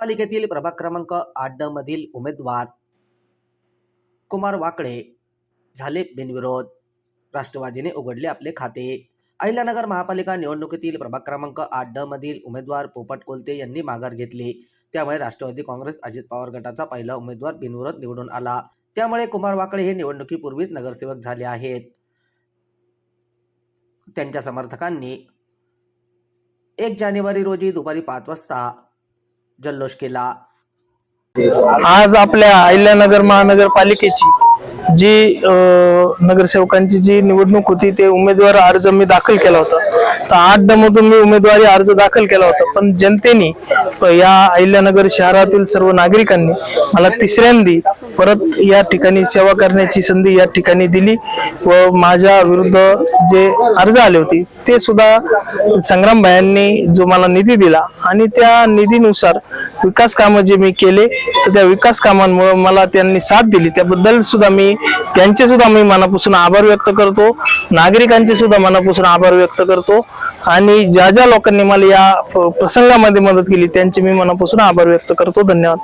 पालिकेतील प्रभाग क्रमांक आठ ड मधील उमेदवार कुमार वाकडे झाले बिनविरोध. राष्ट्रवादीने उघडले आपले खाते. अहिल्यानगर महापालिका निवडणुकीतील प्रभाग क्रमांक आठ ड मधील उमेदवार पोपट कोलते यांनी माघार घेतली. त्यामुळे राष्ट्रवादी काँग्रेस अजित पवार गटाचा पहिला उमेदवार बिनविरोध निवडून आला. त्यामुळे कुमार वाकडे हे निवडणुकीपूर्वीच नगरसेवक झाले आहेत. त्यांच्या समर्थकांनी एक जानेवारी रोजी दुपारी पाच वाजता जल्लोष केला. आज आपल्या अहिल्यानगर महानगरपालिकेची जी नगरसेवकांची जी निवडणूक होती ते उमेदवार अर्ज मी दाखल केला होता. तर आठ दमधून मी उमेदवारी अर्ज दाखल केला होता. पण जनतेने या अहिल्यानगर शहरातील सर्व नागरिकांनी मला तिसऱ्यांदी परत या ठिकाणी सेवा करण्याची संधी या ठिकाणी दिली व माझ्या विरुद्ध जे अर्ज आले होते ते सुद्धा संग्राम भायांनी जो मला निधी दिला आणि त्या निधीनुसार विकास कामं जे मी केले तर त्या विकास कामांमुळे मला त्यांनी साथ दिली. त्याबद्दल सुद्धा मी त्यांचे सुद्धा मी मनापासून आभार व्यक्त करतो. नागरिकांचे सुद्धा मनापासून आभार व्यक्त करतो. आणि ज्या ज्या लोकांनी मला या प्रसंगामध्ये मदत केली त्यांचे मी मनापासून आभार व्यक्त करतो. धन्यवाद.